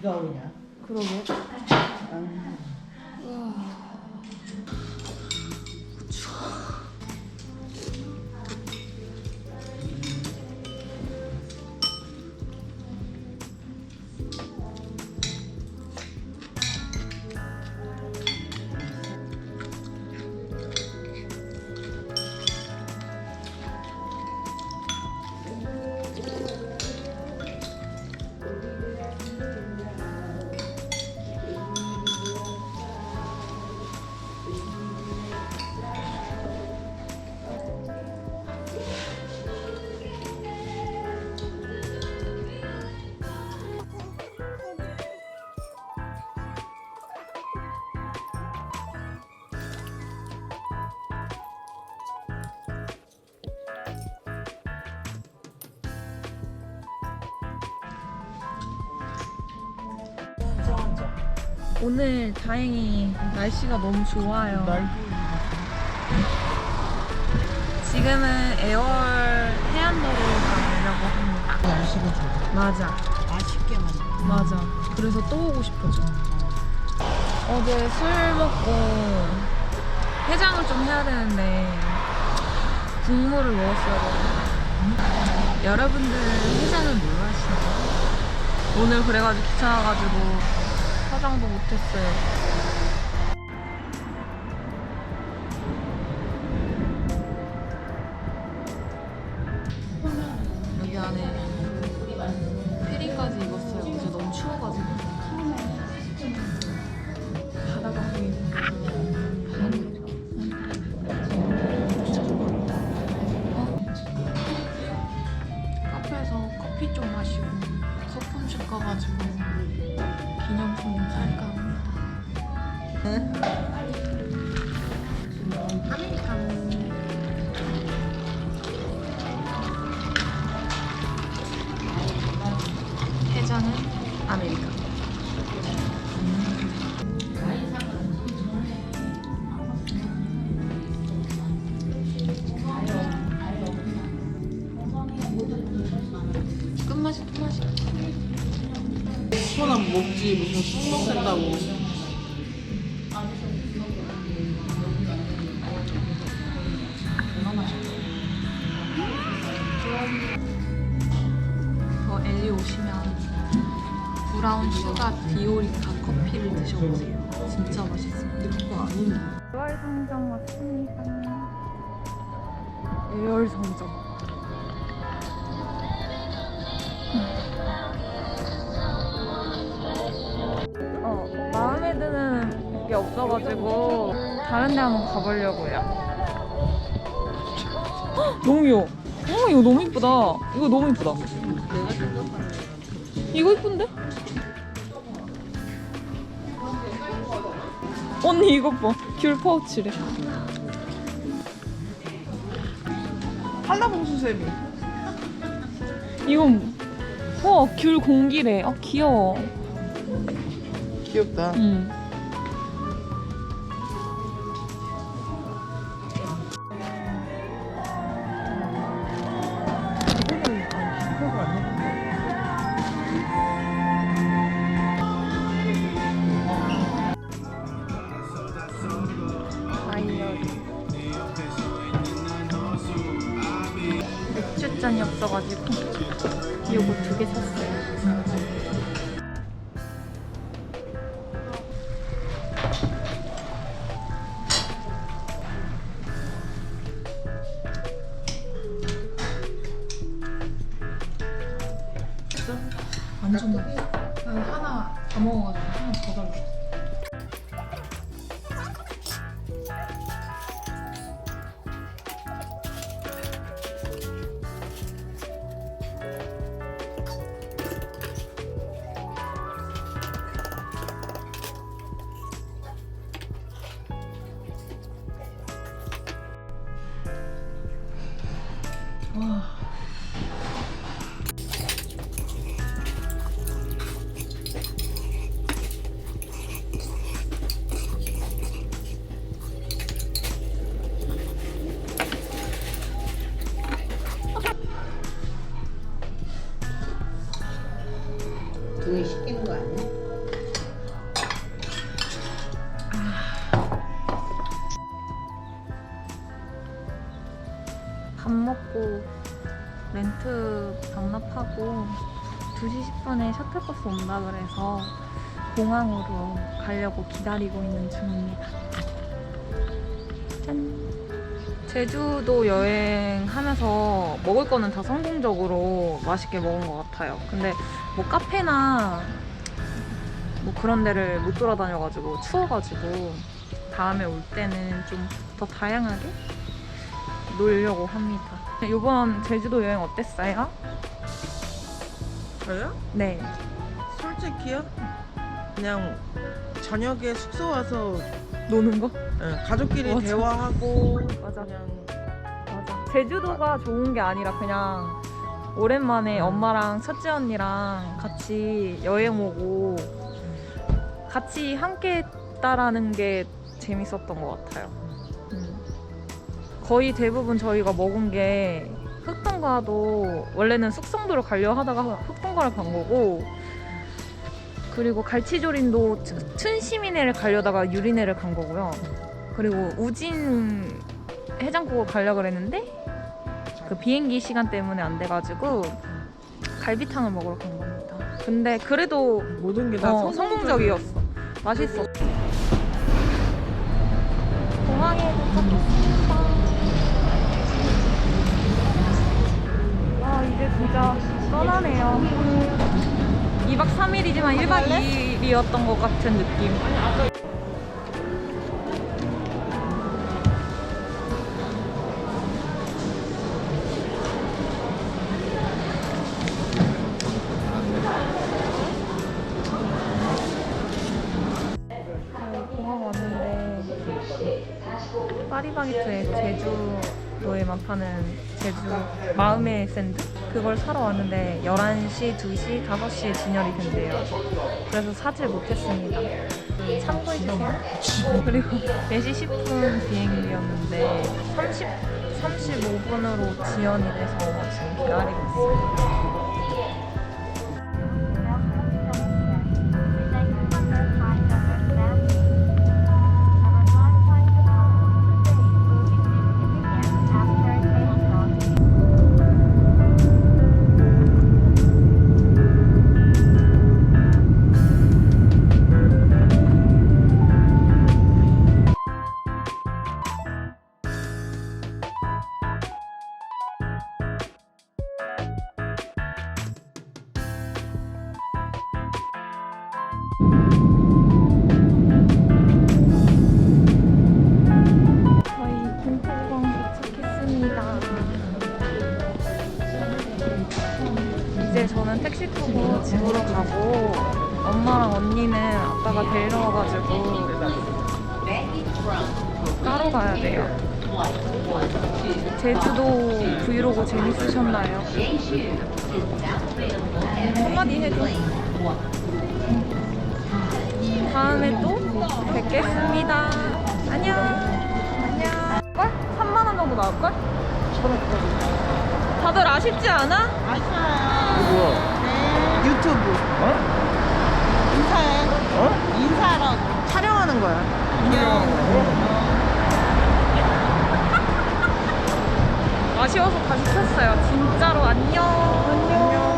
비가 오냐? 그러게. 아, 앉아 오늘 다행히 날씨가 너무 좋아요. 지금은 애월 해안도로 가려고 합니다. 날씨가 좋아. 맞아. 맛있게 만들. 맞아. 그래서 또 오고 싶어져. 어제 술 먹고 해장을 좀 해야 되는데 국물을 먹었어야 돼. 여러분들은 해장을 뭘 하시나요? 오늘 그래가지고 귀찮아가지고 화장도 못했어요. 여기 안에 페리까지 입었어요. 어제 너무 추워가지고. 바다가 보이는 바다가 이렇게. 어? 카페에서 커피 좀 마시고 소품샵 가가지고 아메리카노. 해장은 아메리카노. 끝맛이 끝맛이. 손안 먹지 무슨 술 먹겠다고. 디오리카 커피를 드셔보세요. 진짜 맛있어요. 근데 그거 아니네. 애월 성점 왔습니다. 애월 성점. 어, 마음에 드는 게 없어가지고 다른 데 한번 가보려고요. 헉, 너무 귀여워. 어, 이거 너무 이쁘다. 이거 너무 이쁘다. 내가 생각하는 이거 이쁜데? 언니 이거 봐. 귤 파우치래. 한라봉수쌤이 이건 와, 귤 공기래. 아, 귀여워. 귀엽다. 응. 이거 두 개 샀어요. 완전 맛있어. 난 하나 다 먹어가지고 하나 더 달라. 와. Oh. 받고 렌트 반납하고 2시 10분에 셔틀버스 온다 그래서 공항으로 가려고 기다리고 있는 중입니다. 짠! 제주도 여행하면서 먹을 거는 다 성공적으로 맛있게 먹은 것 같아요. 근데 뭐 카페나 뭐 그런 데를 못 돌아다녀가지고 추워가지고 다음에 올 때는 좀 더 다양하게 놀려고 합니다. 이번 제주도 여행 어땠어요? 저요? 네. 솔직히요? 그냥 저녁에 숙소 와서 노는 거? 예, 가족끼리 맞아. 대화하고 맞아. 그냥 맞아. 제주도가 좋은 게 아니라 그냥 오랜만에 엄마랑 첫째 언니랑 같이 여행 오고 같이 함께 했다라는 게 재밌었던 것 같아요. 음. 거의 대부분 저희가 먹은 게 흑동가도 원래는 숙성도를 가려 하다가 흑동가를 간 거고 그리고 갈치조림도 춘- 춘시미네를 가려다가 유리네를 간 거고요. 그리고 우진 해장국을 가려고 그랬는데 그 비행기 시간 때문에 안 돼가지고 갈비탕을 먹으러 간 겁니다. 근데 그래도 모든 게다 어, 성공적이었어. 맛있어. 공항에 도착했습니다. 이제 진짜 떠나네요. 2박 3일이지만 1박 2일이었던 것 같은 느낌. 왔는데 파리바게트에 제주 도에만 파는 제주 마음의 샌드 그걸 사러 왔는데 11시, 2시, 5시에 진열이 된대요. 그래서 사질 못했습니다. 참고해주세요. 그리고 4시 10분 비행기였는데 30, 35분으로 지연이 돼서 지금 기다리고 있어요. 이제 저는 택시 타고 집으로 가고 엄마랑 언니는 아빠가 데리러 와가지고 따로 가야 돼요. 제주도 브이로그 재밌으셨나요? 한마디 해줘. 다음에 또 뵙겠습니다. 안녕. 안녕. 걸? 3만 원 정도 나올걸? 다들 아쉽지 않아? 아시아요 누구? 네, 유튜브 어? 인사해 어? 인사라고. 촬영하는 거야. 아쉬워서 다시 켰어요. 진짜로 안녕. 안녕.